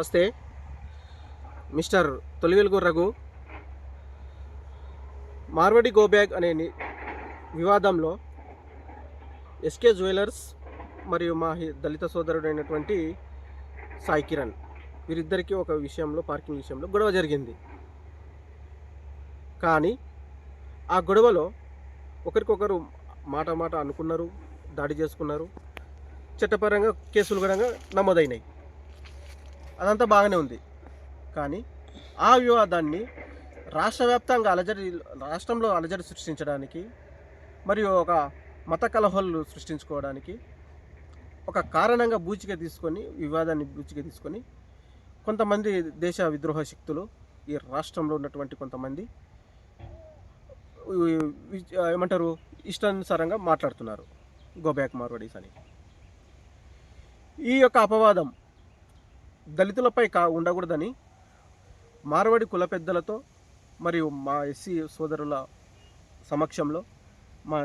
నమస్తే. Mister Tolivelugu Raghu. Marwadi go back అనే వివాదంలో ఎస్కే జ్యువెలర్స్ మరియు మా హి- దళిత సోదరుడైనటువంటి సాయి కిరణ్ వీరిద్దరికీ ఒక విషయంలో పార్కింగ్ విషయంలో గొడవ జరిగింది. కానీ ఆ గొడవలో ఒకరికొకరు మాట మాట అనుకున్నారు దాడి చేసుకున్నారు. చట్టపరంగా కేసులు కూడా నమోదైనాయి. అదంతా బాగానే ఉంది. కానీ ఆ వివాదాన్ని రాష్ట్ర వ్యాప్తంగా అలజడి రాష్ట్రంలో అలజడి సృష్టించడానికి మరియు ఒక మత కలహలు సృష్టించుకోవడానికి ఒక కారణంగా బూచిక తీసుకొని వివాదాన్ని బూచిక తీసుకొని కొంతమంది దేశ విద్రోహ శక్తులు ఈ రాష్ట్రంలో ఉన్నటువంటి కొంతమంది ఏమంటారు ఇష్టానుసారంగా మాట్లాడుతున్నారు. గోబ్యాక్ మార్వడీస్ అని. ఈ యొక్క అపవాదం దళితులపై కా ఉండకూడదని మార్వాడి కుల పెద్దలతో మరియు మా ఎస్సీ సోదరుల సమక్షంలో మా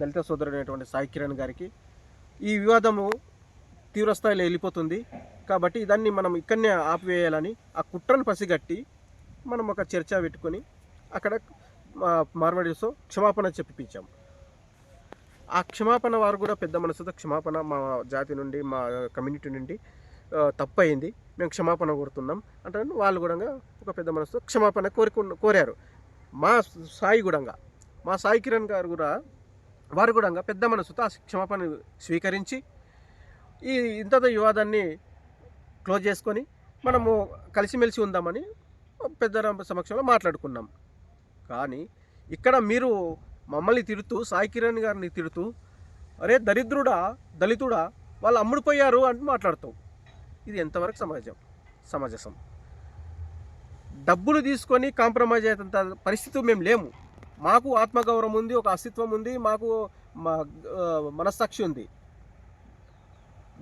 దళిత సోదరుడైనటువంటి సాయి కిరణ్ గారికి ఈ వివాదము తీవ్రస్థాయిలో వెళ్ళిపోతుంది. కాబట్టి దాన్ని మనం ఇక్కడనే ఆపివేయాలని ఆ కుట్రను పసిగట్టి మనం ఒక చర్చ పెట్టుకొని అక్కడ మా మార్వాడితో క్షమాపణ చెప్పిపించాం. ఆ క్షమాపణ వారు కూడా పెద్ద మనసుతో క్షమాపణ మా జాతి నుండి మా కమ్యూనిటీ నుండి తప్పు అయింది మేము క్షమాపణ కోరుతున్నాం అంటే వాళ్ళు కూడా ఒక పెద్ద మనసుతో క్షమాపణ కోరుకు కోరారు. మా సాయి కూడా మా సాయి కిరణ్ గారు కూడా వారు కూడా పెద్ద మనసుతో ఆ క్షమాపణ స్వీకరించి ఈ ఇంత వివాదాన్ని క్లోజ్ చేసుకొని మనము కలిసిమెలిసి ఉందామని పెద్ద సమక్షంలో మాట్లాడుకున్నాం. కానీ ఇక్కడ మీరు మమ్మల్ని తిడుతూ సాయి కిరణ్ గారిని తిడుతూ అరే దరిద్రుడా దళితుడా వాళ్ళు అమ్ముడుపోయారు అంటూ మాట్లాడతావు ఇది ఎంతవరకు సమాజం? సమంజసం. డబ్బులు తీసుకొని కాంప్రమైజ్ అయ్యేంత పరిస్థితి మేము లేము. మాకు ఆత్మగౌరవం ఉంది ఒక అస్తిత్వం ఉంది మాకు మా మనస్సాక్షి ఉంది.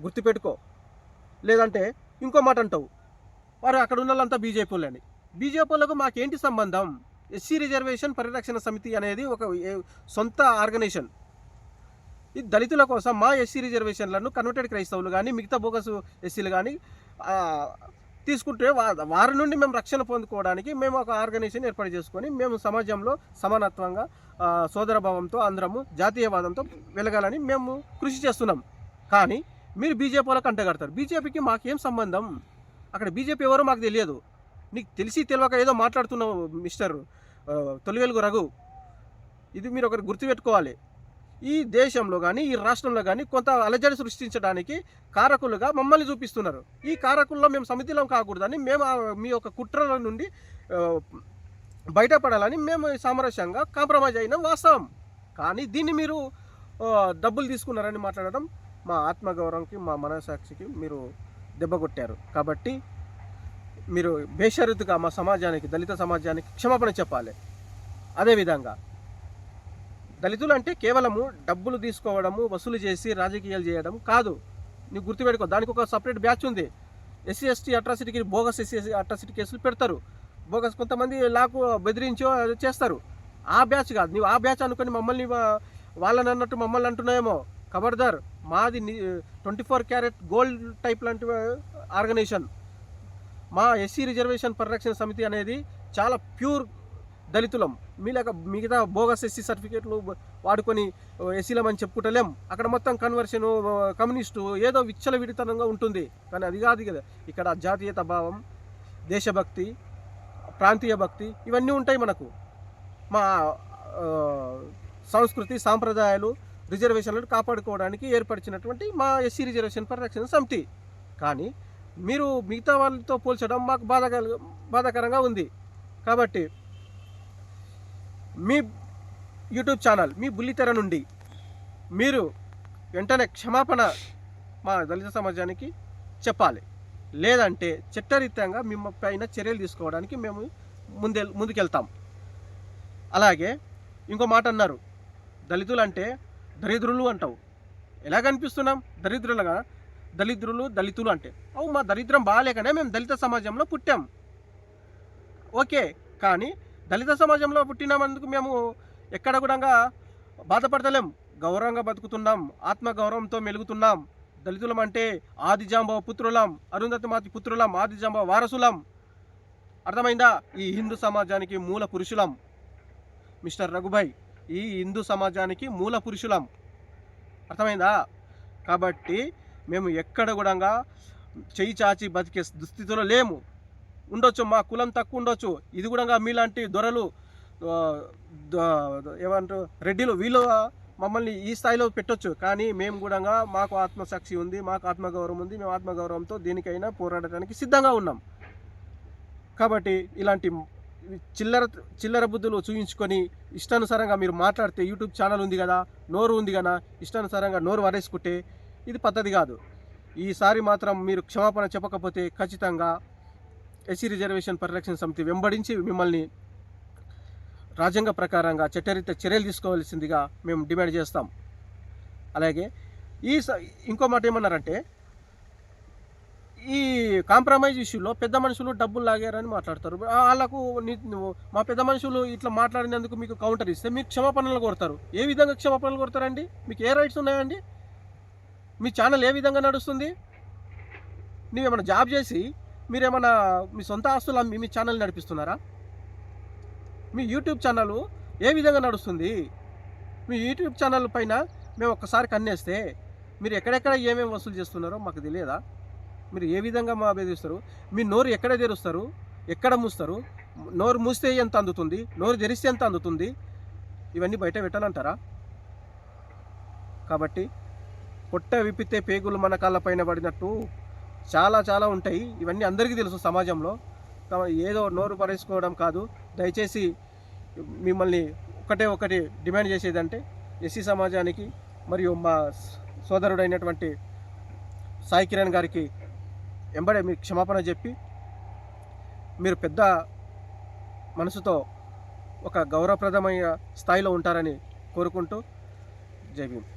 గుర్తుపెట్టుకో. లేదంటే ఇంకో మాట అంటావు. వారు అక్కడ ఉన్న వాళ్ళంతా బీజేపీ వాళ్ళని బీజేపీ వాళ్ళకు మాకేంటి సంబంధం? ఎస్సీ రిజర్వేషన్ పరిరక్షణ సమితి అనేది ఒక సొంత ఆర్గనైజేషన్. ఇది దళితుల కోసం మా ఎస్సీ రిజర్వేషన్లను కన్వర్టెడ్ క్రైస్తవులు కానీ మిగతా బోగసు ఎస్సీలు కానీ తీసుకుంటే వా- వారి నుండి మేము రక్షణ పొందుకోవడానికి మేము ఒక ఆర్గనైజేషన్ ఏర్పాటు చేసుకొని మేము సమాజంలో సమానత్వంగా సోదరభావంతో అందరము జాతీయవాదంతో వెలగాలని మేము కృషి చేస్తున్నాం. కానీ మీరు బీజేపీలకు అంటగడతారు బీజేపీకి మాకేం సంబంధం? అక్కడ బీజేపీ ఎవరో మాకు తెలియదు. నీకు తెలిసి తెలియక ఏదో మాట్లాడుతున్నావు మిస్టర్ తొలివెలుగు రఘు. ఇది మీరు ఒకరు గుర్తుపెట్టుకోవాలి. ఈ దేశంలో కానీ ఈ రాష్ట్రంలో కానీ కొంత అలజడి సృష్టించడానికి కారకులుగా మమ్మల్ని చూపిస్తున్నారు. ఈ కారకుల్లో మేము సమితిలో కాకూడదని మేము ఆ మీ యొక్క కుట్రల నుండి బయటపడాలని మేము సామరస్యంగా కాంప్రమైజ్ అయిన వాస్తవం. కానీ దీన్ని మీరు డబ్బులు తీసుకున్నారని మాట్లాడడం మా ఆత్మగౌరవంకి మా మనసాక్షికి మీరు దెబ్బ కొట్టారు. కాబట్టి మీరు బేషరతుగా మా సమాజానికి దళిత సమాజానికి క్షమాపణ చెప్పాలి. అదేవిధంగా దళితులు అంటే కేవలము డబ్బులు తీసుకోవడము వసూలు చేసి రాజకీయాలు చేయడం కాదు. నీకు గుర్తుపెట్టుకో దానికి ఒక సపరేట్ బ్యాచ్ ఉంది. ఎస్సీ ఎస్టీ అట్రాసిటీకి బోగస్ ఎస్సీ అట్రాసిటీ కేసులు పెడతారు. బోగస్ కొంతమంది లాకు బెదిరించో చేస్తారు. ఆ బ్యాచ్ కాదు. నీవు ఆ బ్యాచ్ అనుకొని మమ్మల్ని వాళ్ళని అన్నట్టు మమ్మల్ని అంటున్నాయేమో. ఖబర్దార్ మాది twenty four carat gold type లాంటి ఆర్గనైజేషన్ మా ఎస్సీ రిజర్వేషన్ పరిరక్షణ సమితి అనేది చాలా ప్యూర్ దళితులం. మీలాక మిగతా బోగస్ ఎస్సీ సర్టిఫికేట్లు వాడుకొని ఎస్సీలమని చెప్పుకుంటలేం. అక్కడ మొత్తం కన్వర్షన్ కమ్యూనిస్టు ఏదో విచ్చలవిడితనంగా ఉంటుంది. కానీ అది కాదు కదా. ఇక్కడ జాతీయత భావం దేశభక్తి ప్రాంతీయ భక్తి ఇవన్నీ ఉంటాయి మనకు. మా సంస్కృతి సాంప్రదాయాలు రిజర్వేషన్లను కాపాడుకోవడానికి ఏర్పరిచినటువంటి మా ఎస్సీ రిజర్వేషన్ పరిరక్షణ సమితి. కానీ మీరు మిగతా వాళ్ళతో పోల్చడం మాకు బాధ బాధాకరంగా ఉంది. కాబట్టి మీ యూట్యూబ్ ఛానల్ మీ బుల్లితెర నుండి మీరు వెంటనే క్షమాపణ మా దళిత సమాజానికి చెప్పాలి. లేదంటే చట్టరీత్యంగా మేము పైన చర్యలు తీసుకోవడానికి మేము ముందే ముందుకెళ్తాం. అలాగే ఇంకో మాట అన్నారు. దళితులు అంటే దరిద్రులు అంటావు. ఎలా కనిపిస్తున్నాం? దరిద్రులుగా దళిద్రులు దళితులు అంటే. అవు మా దరిద్రం బాగాలేకనే మేము దళిత సమాజంలో పుట్టాం. ఓకే కానీ దళిత సమాజంలో పుట్టినందుకు మేము ఎక్కడ కూడా బాధపడతలేం. గౌరవంగా బతుకుతున్నాం. ఆత్మ గౌరవంతో మెలుగుతున్నాం. దళితులం అంటే ఆదిజాంబవ పుత్రులం అరుంధతి మాతి పుత్రులం ఆదిజాంబవ వారసులం. అర్థమైందా? ఈ హిందూ సమాజానికి మూల పురుషులం. మిస్టర్ రఘుభాయ్ ఈ హిందూ సమాజానికి మూల పురుషులం. అర్థమైందా? కాబట్టి మేము ఎక్కడ కూడా చెయ్యి చాచి బతికే దుస్థితిలో లేము. ఉండొచ్చు మా కులం తక్కువ ఉండొచ్చు. ఇది కూడా మీలాంటి దొరలు ఏమంటారు రెడ్డిలు వీళ్ళు మమ్మల్ని ఈ స్థాయిలో పెట్టొచ్చు. కానీ మేము కూడా మాకు ఆత్మసాక్షి ఉంది మాకు ఆత్మగౌరవం ఉంది మేము ఆత్మగౌరవంతో దేనికైనా పోరాడటానికి సిద్ధంగా ఉన్నాం. కాబట్టి ఇలాంటి చిల్లర చిల్లర బుద్ధులు చూపించుకొని ఇష్టానుసారంగా మీరు మాట్లాడితే యూట్యూబ్ ఛానల్ ఉంది కదా నోరు ఉంది కదా ఇష్టానుసారంగా నోరు వరేసుకుంటే ఇది పద్ధతి కాదు. ఈసారి మాత్రం మీరు క్షమాపణ చెప్పకపోతే ఖచ్చితంగా ఎస్సీ రిజర్వేషన్ పరిరక్షణ సమితి వెంబడించి మిమ్మల్ని రాజ్యాంగ ప్రకారంగా చట్టరీత్యా చర్యలు తీసుకోవాల్సిందిగా మేము డిమాండ్ చేస్తాం. అలాగే ఈ స- ఇంకో మాట ఏమన్నారంటే ఈ కాంప్రమైజ్ ఇష్యూలో పెద్ద మనుషులు డబ్బులు లాగారని మాట్లాడతారు. వాళ్ళకు మా పెద్ద మనుషులు ఇట్లా మాట్లాడినందుకు మీకు కౌంటర్ ఇస్తే మీరు క్షమాపణలు కోరుతారు. ఏ విధంగా క్షమాపణలు కోరుతారండి? మీకు ఏ రైట్స్ ఉన్నాయండి? మీ ఛానల్ ఏ విధంగా నడుస్తుంది? నీవేమైనా జాబ్ చేసి మీరేమన్నా మీ సొంత ఆస్తులు అమ్మి మీ ఛానల్ నడిపిస్తున్నారా? మీ యూట్యూబ్ ఛానల్ ఏ విధంగా నడుస్తుంది? మీ యూట్యూబ్ ఛానల్ పైన మేము ఒక్కసారి కన్నేస్తే మీరు ఎక్కడెక్కడ ఏమేమి వసూలు చేస్తున్నారో మాకు తెలియదా? మీరు ఏ విధంగా మా బెదిరిస్తారు మీ నోరు ఎక్కడ తెరుస్తారు? ఎక్కడ మూస్తారు? నోరు మూస్తే ఎంత అందుతుంది? నోరు తెరిస్తే ఎంత అందుతుంది? ఇవన్నీ బయట పెట్టాలంటారా? కాబట్టి పొట్ట విప్పితే పేగులు మన కాళ్ళపైన పడినట్టు చాలా చాలా ఉంటాయి. ఇవన్నీ అందరికీ తెలుసు సమాజంలో. ఏదో నోరు పరేసుకోవడం కాదు. దయచేసి మిమ్మల్ని ఒకటే ఒకటి డిమాండ్ చేసేదంటే ఎస్సీ సమాజానికి మరియు మా సోదరుడైనటువంటి సాయి కిరణ్ గారికి ఎంబడే మీకు క్షమాపణ చెప్పి మీరు పెద్ద మనసుతో ఒక గౌరవప్రదమైన స్థాయిలో ఉంటారని కోరుకుంటూ జై భీమ్.